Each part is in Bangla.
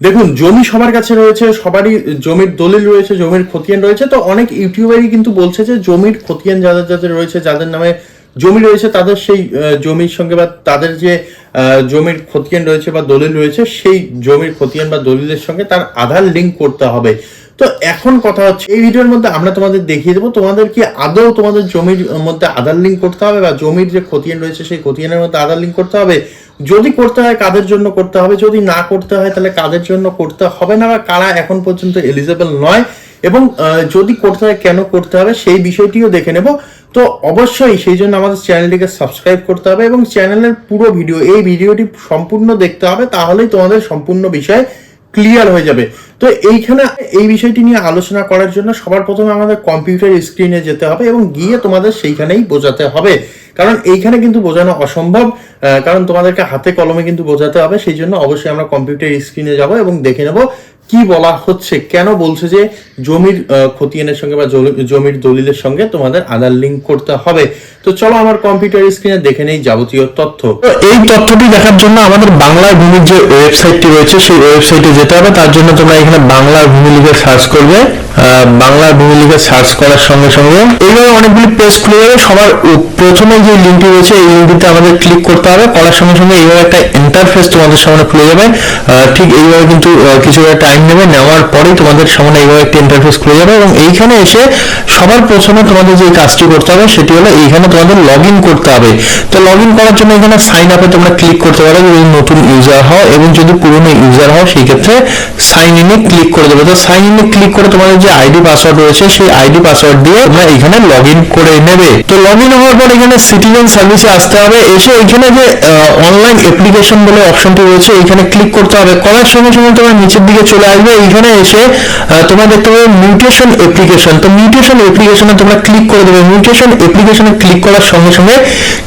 দেখুন, জমি সবার কাছে রয়েছে, সবারই জমির দলিল রয়েছে, জমির খতিয়ান রয়েছে, তো অনেক ইউটিউবারই কিন্তু বলছে যে জমির খতিয়ান যাদের যাদের রয়েছে, যাদের নামে জমি রয়েছে, তাদের সেই জমির সঙ্গে বা তাদের যে জমির খতিয়ান রয়েছে বা দলিল রয়েছে, সেই জমির খতিয়ান বা দলিলের সঙ্গে তার আধার লিঙ্ক করতে হবে। তো এখন কথা হচ্ছে, এই ভিডিওর মধ্যে আমরা তোমাদের দেখিয়ে দেবো তোমাদের কি আদৌ তোমাদের জমির মধ্যে আধার লিঙ্ক করতে হবে বা জমির যে খতিয়ান রয়েছে সেই খতিয়ানের মধ্যে আধার লিঙ্ক করতে হবে। যদি করতে হয় কাদের জন্য করতে হবে, যদি না করতে হয় তাহলে কাদের জন্য করতে হবে না বা কারা এখন পর্যন্ত এলিজেবল নয় এবং যদি করতে হয় কেন করতে হবে সেই বিষয়টিও দেখে নেব। তো অবশ্যই সেই জন্য আমাদের চ্যানেলটিকে সাবস্ক্রাইব করতে হবে এবং চ্যানেলের পুরো ভিডিও, এই ভিডিওটি সম্পূর্ণ দেখতে হবে, তাহলেই তোমাদের সম্পূর্ণ বিষয় ক্লিয়ার হয়ে যাবে। তো এইখানে এই বিষয়টি নিয়ে আলোচনা করার জন্য সবার প্রথমে আমাদের কম্পিউটার স্ক্রিনে যেতে হবে এবং গিয়ে তোমাদের সেইখানেই বোঝাতে হবে। কারণ এইখানে কিন্তু বোঝানো অসম্ভব কারণ তোমাদেরকে হাতে কলমে কিন্তু বোঝাতে হবে, সেই জন্য অবশ্যই আমরা কম্পিউটার স্ক্রিনে যাব এবং দেখে নেব কি বলা হচ্ছে? কেন বলছে যে জমির খতিয়ানের সঙ্গে বা জমির দলিলের সঙ্গে তোমাদের আধার লিঙ্ক করতে হবে? তো চলো আমার কম্পিউটার স্ক্রিনে দেখে নেই যাবতীয় তথ্য। তো এই তথ্যটি দেখার জন্য আমাদের বাংলা ভূমির যে ওয়েবসাইটটি রয়েছে, সেই ওয়েবসাইটে যেতে হবে। তার জন্য তোমরা এখানে বাংলা ভূমি লিখে সার্চ করবে। বাংলা ভূমি লিখে সার্চ করার সঙ্গে সঙ্গে এইভাবে অনেকগুলি পেজ খুলে যাবে। সবার প্রথমে যে লিঙ্কটি রয়েছে, এই লিঙ্কটিতে আমাদের ক্লিক করতে হবে। করার সঙ্গে সঙ্গে এইভাবে একটা ইন্টারফেস তোমাদের সামনে খুলে যাবে। ঠিক এইভাবে কিন্তু কিছুটা টাইম নেবে, নেওয়ার পরেই তোমাদের সামনে এইভাবে একটা ইন্টারফেস খুলে যাবে এবং এইখানে এসে সবার প্রথমে তোমাদের যে কাজটি করতে হবে সেটি হলো এইখানে তোমাদের লগ করতে হবে। তো লগ করার জন্য এখানে সাইন আপে তোমরা ক্লিক করতে পারো যদি নতুন ইউজার হও এবং যদি পুরনো ইউজার হও সেই ক্ষেত্রে সাইন ইনে ক্লিক করে দেবে। তো সাইন ইনে ক্লিক করে তোমাদের যে আইডি পাসওয়ার্ড রয়েছে সেই আইডি পাসওয়ার্ড দিয়ে তোমরা এখানে লগ করে নেবে। তো লগ হওয়ার পর এখানে সিটিজেন সার্ভিসে আসতে হবে। এসে এখানে যে অনলাইন অ্যাপ্লিকেশন বলে অপশনটি রয়েছে এখানে ক্লিক করতে হবে। করার সঙ্গে সঙ্গে তোমার নিচের দিকে চলে আসবে এইখানে এসে তোমরা দেখতে পাবে মিউটেশন অ্যাপ্লিকেশন তো মিউটেশন অ্যাপ্লিকেশনে তোমরা ক্লিক করে দেবে। মিউটেশন অ্যাপ্লিকেশনে ক্লিক করার সঙ্গে সঙ্গে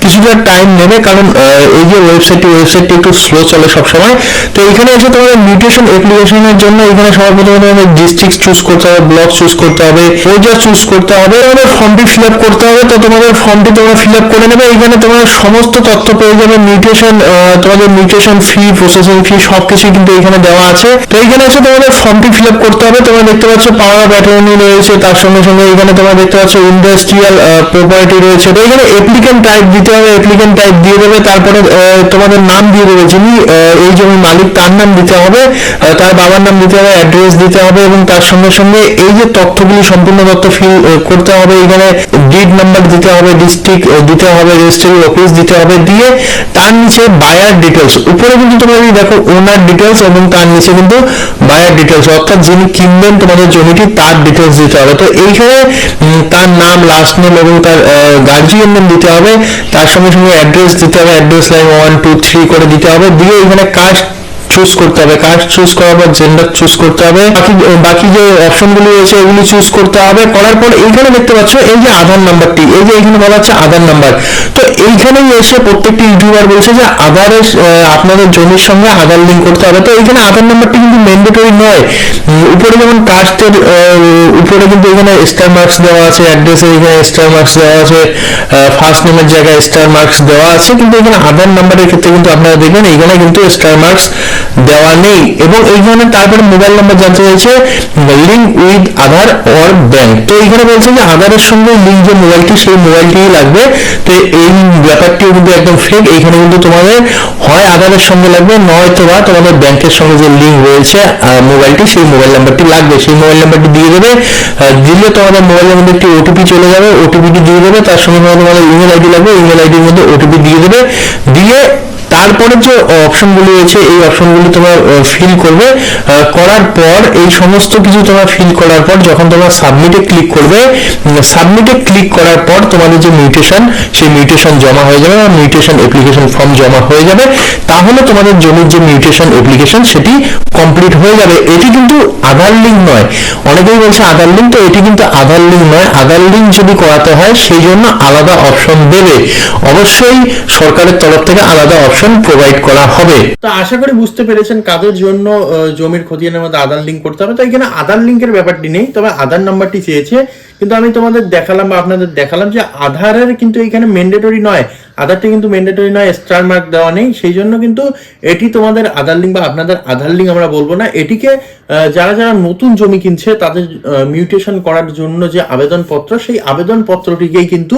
কিছুটা টাইম নেবে, কারণ এই যে ওয়েবসাইটটি ওয়েবসাইটটি একটু স্লো চলে সবসময়। তো এখানে এসে তোমাদের মিউটেশন অ্যাপ্লিকেশনের জন্য এখানে সবার তোমাদের ডিস্ট্রিক্ট চুজ করতে হবে ব্লক চুজ করতে হবে রোজা চুজ করতে হবে, তোমাদের ফর্মটি ফিল আপ করতে হবে। তো তোমাদের ফর্মটি তোমরা ফিল আপ করে নেবে। এখানে তোমার সমস্ত তথ্য পেয়ে যাবে মিউটেশন তোমাদের মিউটেশন ফি প্রসেসিং ফি সবকিছু কিন্তু এখানে দেওয়া আছে। তো এখানে এসে তোমাদের ফর্মটি ফিল আপ করতে হবে। তোমরা দেখতে পাচ্ছ পাওয়ার ব্যাটারি রয়েছে, তার সঙ্গে সঙ্গে এখানে তোমরা দেখতে পাচ্ছ ইন্ডাস্ট্রিয়াল প্রপার্টি রয়েছে। তো এখানে অ্যাপ্লিকেন্ট টাইপ দিতে হবে অ্যাপ্লিকেন্ট টাইপ দিয়ে দেবে, তারপরে তোমাদের নাম দিয়ে দেবে যিনি এই জমির মালিক, তার নাম দিতে হবে তার বাবার নাম দিতে হবে অ্যাড্রেস দিতে হবে এবং তার সঙ্গে সঙ্গে এই যে তথ্যগুলি, সম্পূর্ণ তথ্য ফিল করতে হবে এখানে। ডিড নাম্বার দিতে হবে ডিস্ট্রিক্ট দিতে হবে রেজিস্ট্রি অফিস দিতে হবে, দিয়ে তার নিচে বায়ার ডিটেলস উপরে কিন্তু তোমরা যদি দেখো ওনার ডিটেলস এবং তার নিচে কিন্তু বায়ার ডিটেলস অর্থাৎ যিনি কিনবেন তোমাদের জমিটি, তার ডিটেলস দিতে হবে। তো এইখানে তার নাম লাস্ট নেম এবং তার গার্জিয়ান নেম দিতে হবে। তার সঙ্গে সঙ্গে অ্যাড্রেস দিতে হবে address line one two three করে দিতে হবে। দিয়ে এখানে কাস্ট চুজ করতে হবে কাস্ট চুজ করার পর জেন্ডার চুজ করতে হবে, বাকি বাকি যে অপশনগুলি রয়েছে এগুলি চুজ করতে হবে, করার পর এইখানে দেখতে পাচ্ছ এই যে আধার নাম্বারটি এই যে এখানে বলা হচ্ছে আধার নাম্বার তো এইখানেই এসে প্রত্যেকটি ইউটিউবার বলছে যে আধারের আপনাদের জমির সঙ্গে আধার লিঙ্ক করতে হবে। তো এখানে আধার নাম্বারটি কিন্তু ম্যান্ডেটরি নয়। উপরে যেমন কাস্টের উপরে কিন্তু এখানে স্টার মার্কস দেওয়া আছে অ্যাড্রেসে এখানে স্টার মার্কস দেওয়া আছে ফার্স্ট নেমের জায়গায় স্টার মার্কস দেওয়া আছে। কিন্তু এখানে আধার নাম্বারের ক্ষেত্রে কিন্তু আপনারা দেখবেন এখানে কিন্তু স্টার মার্কস দেওয়া নেই। এবং এইখানে তারপরে মোবাইল নাম্বার জানতে চাইছে link with Aadhaar or bank তো এখানে বলছে যে আধারের সঙ্গে লিঙ্ক যে মোবাইলটি সেই মোবাইলটিই লাগবে। তো এই ব্যাপারটিও কিন্তু একদম ফেক এইখানে কিন্তু তোমাদের হয় আধারের সঙ্গে লাগবে, নয়তো বা তোমাদের ব্যাংকের সঙ্গে যে লিঙ্ক রয়েছে মোবাইলটি সেই মোবাইল নাম্বারটি লাগবে। সেই মোবাইল নাম্বারটি দিয়ে দেবে। দিলে তোমাদের মোবাইলের মধ্যে একটি ওটিপি চলে যাবে। ওটিপিটি দিয়ে দেবে। তার সঙ্গে তোমাদের ইমেল আইডি লাগবে। ইমেল আইডির মধ্যে ওটিপি দিয়ে দেবে। দিয়ে তারপরে যে অপশনগুলি রয়েছে, এই অপশনগুলি তোমরা ফিল করবে। করার পর, এই সমস্ত কিছু তোমরা ফিল করার পর, যখন তোমরা সাবমিটে ক্লিক করবে সাবমিটে ক্লিক করার পর তোমাদের যে মিউটেশন সেই মিউটেশন জমা হয়ে যাবে বা মিউটেশন অ্যাপ্লিকেশন ফর্ম জমা হয়ে যাবে। তাহলে তোমাদের জমির যে মিউটেশন অ্যাপ্লিকেশন সেটি কমপ্লিট হয়ে যাবে। এটি কিন্তু আধার লিঙ্ক নয়। অনেকেই বলছে আধার লিঙ্ক তো এটি কিন্তু আধার লিঙ্ক নয়। আধার লিঙ্ক যদি করাতে হয়, সেই জন্য আলাদা অপশন দেবে। অবশ্যই সরকারের তরফ থেকে আলাদা অপশন প্রোভাইড করা হবে। তো আশা করি বুঝতে পেরেছেন কাদের জন্য জমির খতিয়ানের মধ্যে আধার লিঙ্ক করতে হবে। তো এখানে আধার লিঙ্কের ব্যাপারটি নেই, তবে আধার নাম্বারটি চেয়েছে। কিন্তু আমি তোমাদের দেখালাম বা আপনাদের দেখালাম যে আধারের কিন্তু এখানে ম্যান্ডেটরি নয়। আধারটি কিন্তু ম্যান্ডেটরি নয় স্টার মার্ক দেওয়া নেই, সেই জন্য কিন্তু এটি তোমাদের আধার লিঙ্ক বা আপনাদের আধার লিঙ্ক আমরা বলব না। এটিকে যারা যারা নতুন জমি কিনছে, তাদের মিউটেশন করার জন্য যে আবেদনপত্র, সেই আবেদনপত্রটিকেই কিন্তু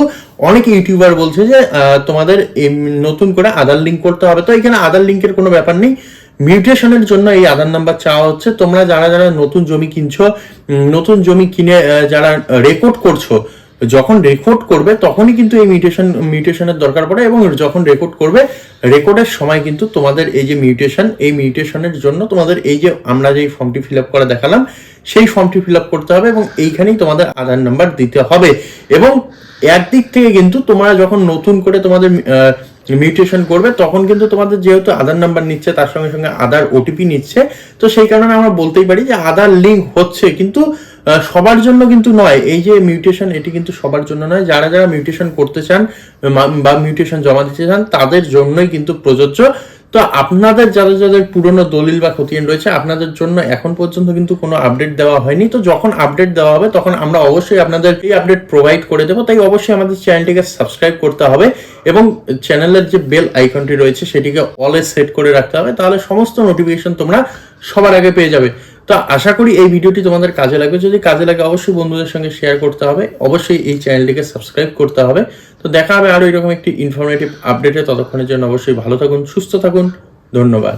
অনেক ইউটিউবার বলছে যে তোমাদের নতুন করে আধার লিঙ্ক করতে হবে। তো এখানে আধার লিঙ্কের কোনো ব্যাপার নেই। মিউটেশনের জন্য এই আধার নাম্বার চাওয়া হচ্ছে। তোমরা যারা যারা নতুন জমি কিনছো নতুন জমি কিনে যারা রেকর্ড করছ যখন রেকর্ড করবে, তখনই কিন্তু এই মিউটেশন মিউটেশনের দরকার পড়ে এবং যখন রেকর্ড করবে রেকর্ডের সময় কিন্তু তোমাদের এই যে মিউটেশন এই মিউটেশনের জন্য তোমাদের এই যে আমরা যে ফর্মটি ফিল আপ করে দেখালাম, সেই ফর্মটি ফিল আপ করতে হবে এবং এইখানেই তোমাদের আধার নাম্বার দিতে হবে। এবং একদিক থেকে কিন্তু তোমরা যখন নতুন করে তোমাদের মিউটেশন করবে, তখন কিন্তু তোমাদের যেহেতু আধার নাম্বার নিচ্ছে, তার সঙ্গে সঙ্গে আধার ওটিপি নিচ্ছে, তো সেই কারণে আমরা বলতেই পারি যে আধার লিঙ্ক হচ্ছে, কিন্তু সবার জন্য কিন্তু নয়। এই যে মিউটেশন এটি কিন্তু সবার জন্য নয়। যারা যারা মিউটেশন করতে চান বা মিউটেশন জমা দিতে চান, তাদের জন্যই কিন্তু প্রযোজ্য। তো আপনাদের, যাদের যাদের পুরনো দলিল বা খতিয়ান রয়েছে, আপনাদের জন্য এখন পর্যন্ত কিন্তু কোনো আপডেট দেওয়া হয়নি। তো যখন আপডেট দেওয়া হবে, তখন আমরা অবশ্যই আপনাদের এই আপডেট প্রোভাইড করে দেবো। তাই অবশ্যই আমাদের চ্যানেলটিকে সাবস্ক্রাইব করতে হবে এবং চ্যানেলের যে বেল আইকনটি রয়েছে, সেটিকে অলে সেট করে রাখতে হবে। তাহলে সমস্ত নোটিফিকেশন তোমরা সবার আগে পেয়ে যাবে। তো আশা করি এই ভিডিওটি তোমাদের কাজে লাগবে। যদি কাজে লাগে, অবশ্যই বন্ধুদের সঙ্গে শেয়ার করতে হবে। অবশ্যই এই চ্যানেলটিকে সাবস্ক্রাইব করতে হবে। তো দেখা হবে আরও এরকম একটি ইনফরমেটিভ আপডেটে ততক্ষণের জন্য অবশ্যই ভালো থাকুন, সুস্থ থাকুন। ধন্যবাদ।